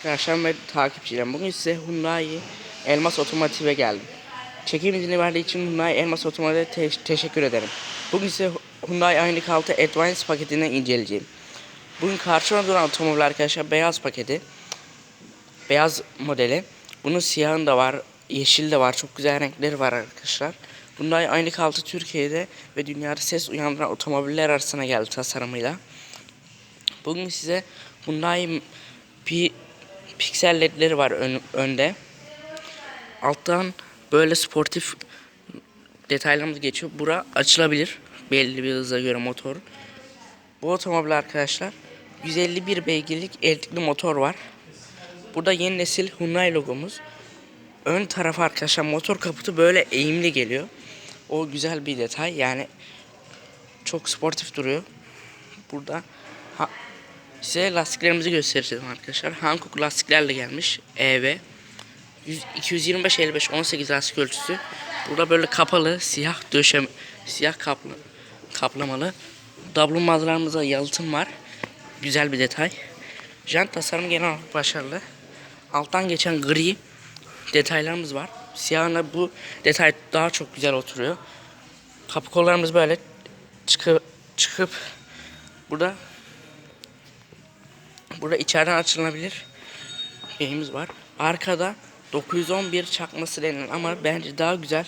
Arkadaşlar ve takipçilerim bugün size Hyundai Elmas Otomotiv'e geldim. Çekim izni verdiği için Hyundai Elmas Otomotiv'e te- teşekkür ederim. Bugün size Hyundai Ioniq 6 Advance paketini inceleyeceğim. Bugün karşıma duran otomobil arkadaşlar beyaz paketi. Beyaz modeli. Bunun siyahın da var, yeşil de var. Çok güzel renkleri var arkadaşlar. Hyundai Ioniq 6 Türkiye'de ve dünyada ses uyandıran otomobiller arasına geldi tasarımıyla. Bugün size Hyundai Pi piksel ledleri var ön- önde. Alttan böyle sportif detaylarımız geçiyor. Bura açılabilir. Belli bir hıza göre motor. Bu otomobil arkadaşlar 151 beygirlik elektrikli motor var. Burada yeni nesil Hyundai logomuz. Ön tarafı arkadaşlar motor kaputu böyle eğimli geliyor. O güzel bir detay. Yani çok sportif duruyor. Burada Size lastiklerimizi göstereceğim arkadaşlar. Hankook lastiklerle gelmiş. EV. 100 225 55 18 lastik ölçüsü. Burada böyle kapalı siyah döşem siyah kaplı kaplamalı. Dablonmazlarımızda yalıtım var. Güzel bir detay. Jant tasarımı genel olarak başarılı. Alttan geçen gri detaylarımız var. Siyahına bu detay daha çok güzel oturuyor. Kapı kollarımız böyle çıkıp çıkıp burada Burada içeriden açılabilir şeyimiz var. Arkada 911 çakması denilen ama bence daha güzel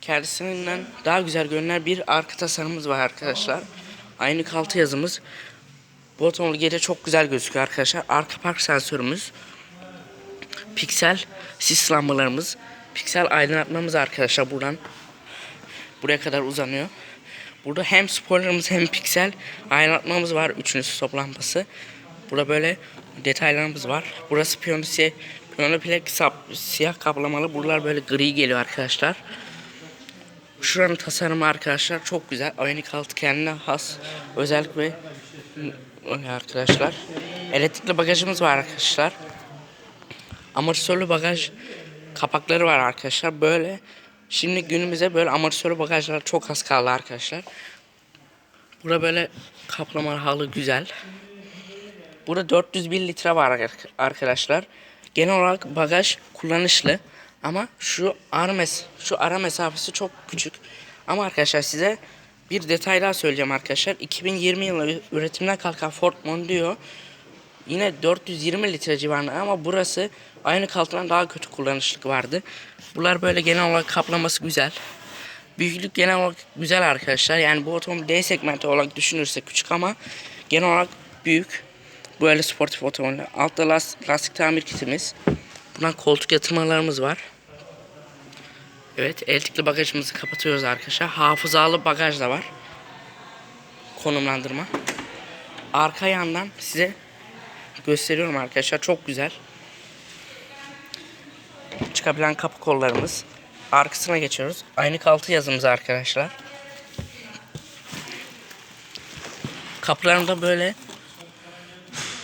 kendisinden daha güzel görünen bir arka tasarımımız var arkadaşlar. Aynı kaltı yazımız. Otomobil gece çok güzel gözüküyor arkadaşlar. Arka park sensörümüz. Piksel sis lambalarımız. Piksel aydınlatmamız arkadaşlar buradan buraya kadar uzanıyor. Burada hem spoilerımız hem piksel aydınlatmamız var. Üçüncü stop lambası. Burada böyle detaylarımız var. Burası piyano, si piyano plak sap- siyah kaplamalı. Buralar böyle gri geliyor arkadaşlar. Şuranın tasarımı arkadaşlar çok güzel. Ioniq 6 kendine has özellik ve arkadaşlar. Elektrikli bagajımız var arkadaşlar. Amortisörlü bagaj kapakları var arkadaşlar. Böyle şimdi günümüze böyle amortisörlü bagajlar çok az kaldı arkadaşlar. Burada böyle kaplamalı halı güzel. Burada 401 litre var ar- arkadaşlar. Genel olarak bagaj kullanışlı ama şu ara mes şu ara mesafesi çok küçük. Ama arkadaşlar size bir detay daha söyleyeceğim arkadaşlar. 2020 yılı üretimden kalkan Ford Mondeo yine 420 litre civarında ama burası aynı kaltıdan daha kötü kullanışlık vardı. Bunlar böyle genel olarak kaplaması güzel. Büyüklük genel olarak güzel arkadaşlar. Yani bu otomobil D segmenti olarak düşünürsek küçük ama genel olarak büyük. Böyle sportif otomobil. Altta lastik, lastik tamir kitimiz. Buradan koltuk yatırmalarımız var. Evet elektrikli bagajımızı kapatıyoruz arkadaşlar. Hafızalı bagaj da var. Konumlandırma. Arka yandan size gösteriyorum arkadaşlar. Çok güzel. Çıkabilen kapı kollarımız. Arkasına geçiyoruz. Aynı kaltı yazımız arkadaşlar. Kapılarında böyle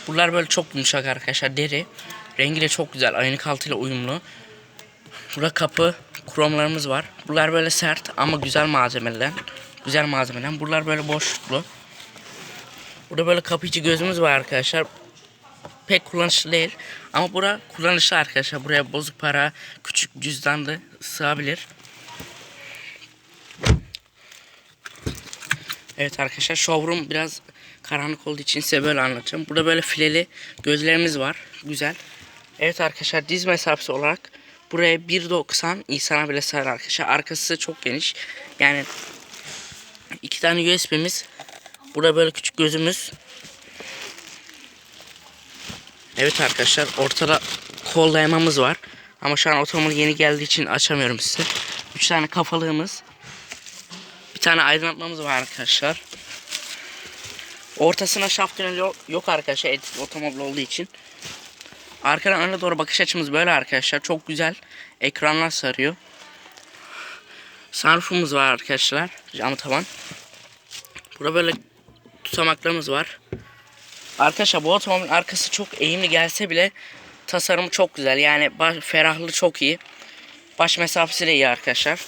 Bunlar böyle çok yumuşak arkadaşlar. Deri. Rengi de çok güzel. Aynı kaltıyla uyumlu. Burada kapı kromlarımız var. Bunlar böyle sert ama güzel malzemeden. Güzel malzemeden. Buralar böyle boşluklu. Burada böyle kapı içi gözümüz var arkadaşlar. Pek kullanışlı değil. Ama bura kullanışlı arkadaşlar. Buraya bozuk para, küçük cüzdan da sığabilir. Evet arkadaşlar showroom biraz karanlık olduğu için size böyle anlatacağım. Burada böyle fileli gözlerimiz var. Güzel. Evet arkadaşlar diz mesafesi olarak buraya 1.90 insana bile sığar arkadaşlar. Arkası çok geniş. Yani iki tane USB'miz. Burada böyle küçük gözümüz. Evet arkadaşlar ortada kol dayamamız var. Ama şu an otomobil yeni geldiği için açamıyorum size. 3 tane kafalığımız. Bir tane aydınlatmamız var arkadaşlar. Ortasına şaft tüneli yok, arkadaşlar elektrikli otomobil olduğu için. Arkadan öne doğru bakış açımız böyle arkadaşlar. Çok güzel ekranlar sarıyor. Sunroofumuz var arkadaşlar. Camı tavan. Burada böyle tutamaklarımız var. Arkadaşlar bu otomobilin arkası çok eğimli gelse bile tasarımı çok güzel. Yani baş, ferahlığı çok iyi. Baş mesafesi de iyi arkadaşlar.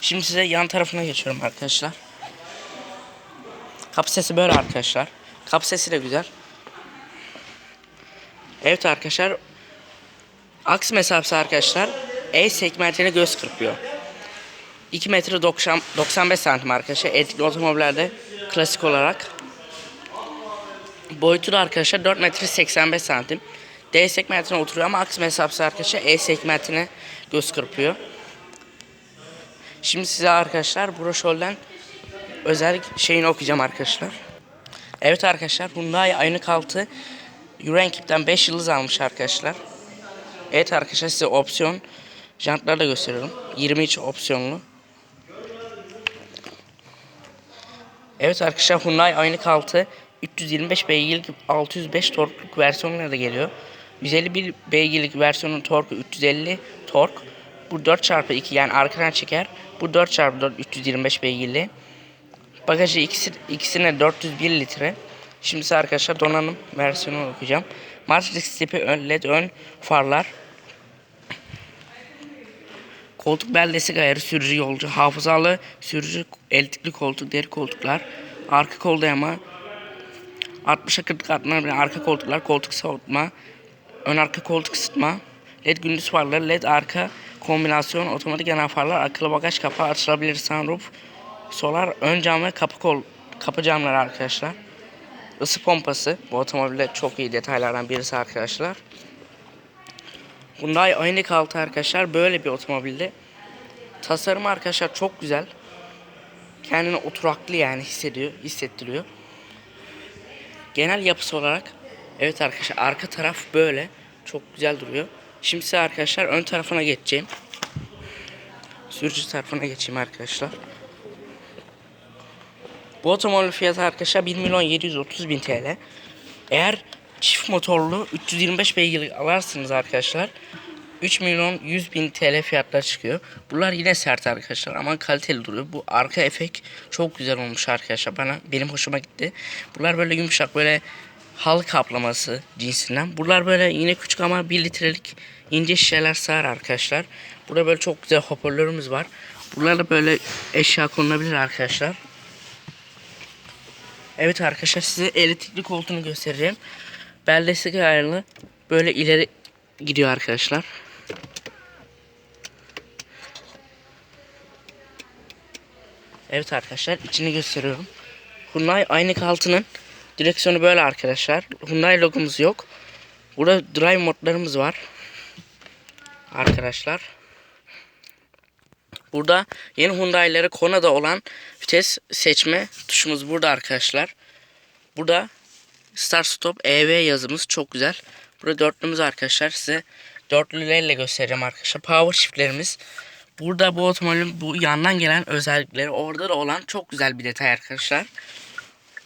Şimdi size yan tarafına geçiyorum arkadaşlar. Kapı sesi böyle arkadaşlar. Kapı sesi de güzel. Evet arkadaşlar. Aks mesafesi arkadaşlar E segmentine göz kırpıyor. 2 metre 90, 95 santim arkadaşlar. Elektrikli otomobillerde klasik olarak. Boyutu da arkadaşlar 4 metre 85 santim. D segmentine oturuyor ama aks mesafesi arkadaşlar E segmentine göz kırpıyor. Şimdi size arkadaşlar broşürden özel şeyini okuyacağım arkadaşlar. Evet arkadaşlar Hyundai Ioniq 6 Euro NCAP'ten 5 yıldız almış arkadaşlar. Evet arkadaşlar size opsiyon jantları da gösteriyorum. 23 opsiyonlu. Evet arkadaşlar Hyundai Ioniq 6 325 beygirlik 605 torkluk versiyonları da geliyor. 151 beygirlik versiyonun torku 350 tork. Bu 4x2 yani arkadan çeker. Bu 4x4 325 beygirli. Bagajı ikisi, ikisine 401 litre. Şimdi size arkadaşlar donanım versiyonunu okuyacağım. Matrix tipi ön led ön farlar. Koltuk beldesi gayarı sürücü yolcu. Hafızalı sürücü elektrikli koltuk deri koltuklar. Arka kol dayama. 60'a 40 katlanabilir arka koltuklar. Koltuk soğutma. Ön arka koltuk ısıtma. LED gündüz farları. LED arka kombinasyon. Otomatik yanan farlar. Akıllı bagaj kapağı açılabilir sunroof. Solar ön cam ve kapı kol kapı camları arkadaşlar. Isı pompası. Bu otomobilde çok iyi detaylardan birisi arkadaşlar. Hyundai Ioniq 6 arkadaşlar böyle bir otomobilde. Tasarım arkadaşlar çok güzel. Kendini oturaklı yani hissediyor, hissettiriyor. Genel yapısı olarak evet arkadaşlar arka taraf böyle çok güzel duruyor. Şimdi size arkadaşlar ön tarafına geçeceğim. Sürücü tarafına geçeyim arkadaşlar. Bu otomobil fiyatı arkadaşlar 1 milyon 730 bin TL. Eğer çift motorlu 325 beygirlik alarsınız arkadaşlar 3 milyon 100 bin TL fiyatlar çıkıyor. Bunlar yine sert arkadaşlar ama kaliteli duruyor. Bu arka efekt çok güzel olmuş arkadaşlar bana. Benim hoşuma gitti. Bunlar böyle yumuşak böyle halı kaplaması cinsinden. Bunlar böyle yine küçük ama 1 litrelik ince şişeler sığar arkadaşlar. Burada böyle çok güzel hoparlörümüz var. Buralarda böyle eşya konulabilir arkadaşlar. Evet arkadaşlar size elektrikli koltuğunu göstereceğim. Beldesi ayarlı böyle ileri gidiyor arkadaşlar. Evet arkadaşlar içini gösteriyorum. Hyundai Ioniq 6'nın direksiyonu böyle arkadaşlar. Hyundai logomuz yok. Burada drive modlarımız var. Arkadaşlar. Burada yeni Hyundai'lere Kona'da olan vites seçme tuşumuz burada arkadaşlar. Burada Start Stop EV yazımız çok güzel. Burada dörtlümüz arkadaşlar size dörtlülerle göstereceğim arkadaşlar. Power shiftlerimiz. Burada bu otomobilin bu yandan gelen özellikleri orada da olan çok güzel bir detay arkadaşlar.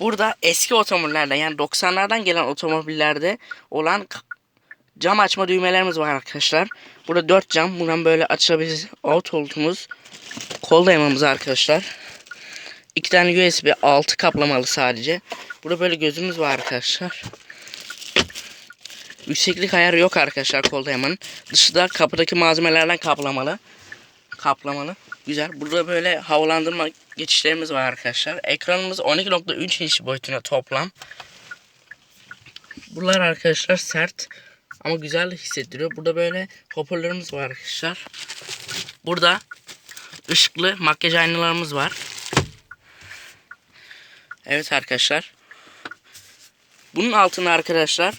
Burada eski otomobillerde yani 90'lardan gelen otomobillerde olan cam açma düğmelerimiz var arkadaşlar. Burada 4 cam. Buradan böyle açabiliriz. Alt koltuğumuz. Kol dayamamız arkadaşlar. İki tane USB 6 kaplamalı sadece. Burada böyle gözümüz var arkadaşlar. Yükseklik ayarı yok arkadaşlar kol dayamanın. Dışı da kapıdaki malzemelerden kaplamalı. Kaplamalı. Güzel. Burada böyle havalandırma geçişlerimiz var arkadaşlar. Ekranımız 12.3 inç boyutuna toplam. Buralar arkadaşlar sert ama güzel hissettiriyor. Burada böyle hoparlörümüz var arkadaşlar. Burada ışıklı makyaj aynalarımız var. Evet arkadaşlar. Bunun altında arkadaşlar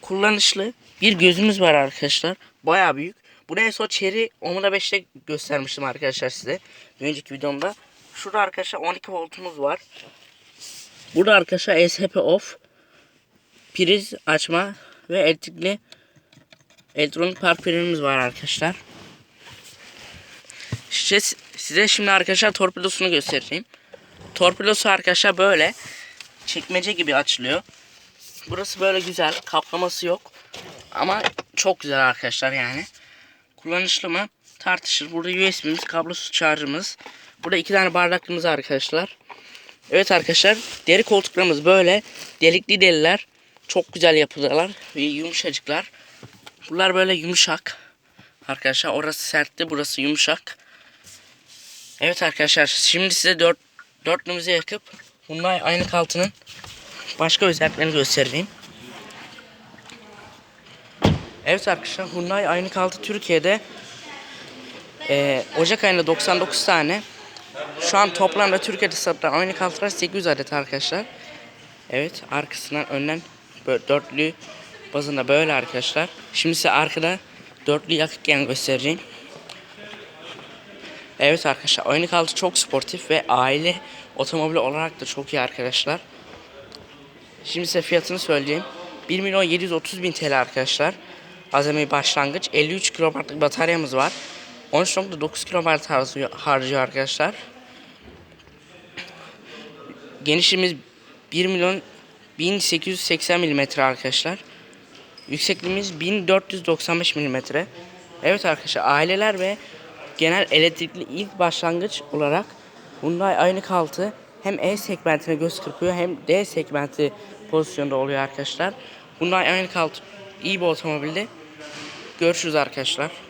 kullanışlı bir gözümüz var arkadaşlar. Baya büyük. Bunu en son Cherry Omega 5'te göstermiştim arkadaşlar size. Önceki videomda. Şurada arkadaşlar 12 voltumuz var. Burada arkadaşlar SHP off priz açma ve elektrikli elektronik park prizimiz var arkadaşlar. İşte size şimdi arkadaşlar torpidosunu göstereyim. Torpidosu arkadaşlar böyle çekmece gibi açılıyor. Burası böyle güzel. Kaplaması yok. Ama çok güzel arkadaşlar yani. Kullanışlı mı? Tartışır. Burada USB'miz, kablosuz şarjımız. Burada iki tane bardaklığımız arkadaşlar. Evet arkadaşlar. Deri koltuklarımız böyle. Delikli deliler. Çok güzel yapıdalar. Ve yumuşacıklar. Bunlar böyle yumuşak. Arkadaşlar orası sertti. Burası yumuşak. Evet arkadaşlar. Şimdi size dört, dörtlümüzü yakıp Hyundai aynı altının başka özelliklerini göstereyim. Evet arkadaşlar Hyundai aynı kaldı Türkiye'de e, Ocak ayında 99 tane. Şu an toplamda Türkiye'de satılan aynı kaltılar 800 adet arkadaşlar. Evet arkasından önden böyle dörtlü bazında böyle arkadaşlar. Şimdi size arkada dörtlü yakıkken göstereceğim. Evet arkadaşlar aynı kaldı çok sportif ve aile otomobili olarak da çok iyi arkadaşlar. Şimdi size fiyatını söyleyeyim. 1 milyon 730 bin TL arkadaşlar. Azami başlangıç. 53 kilowattlık bataryamız var. 13.9 kilowatt harcıyor, arkadaşlar. Genişliğimiz 1 milyon 1880 milimetre arkadaşlar. Yüksekliğimiz 1495 milimetre. Evet arkadaşlar aileler ve genel elektrikli ilk başlangıç olarak Hyundai aynı kaltı hem E segmentine göz kırpıyor hem D segmenti pozisyonda oluyor arkadaşlar. Hyundai aynı kaltı iyi bir otomobilde. Görüşürüz arkadaşlar.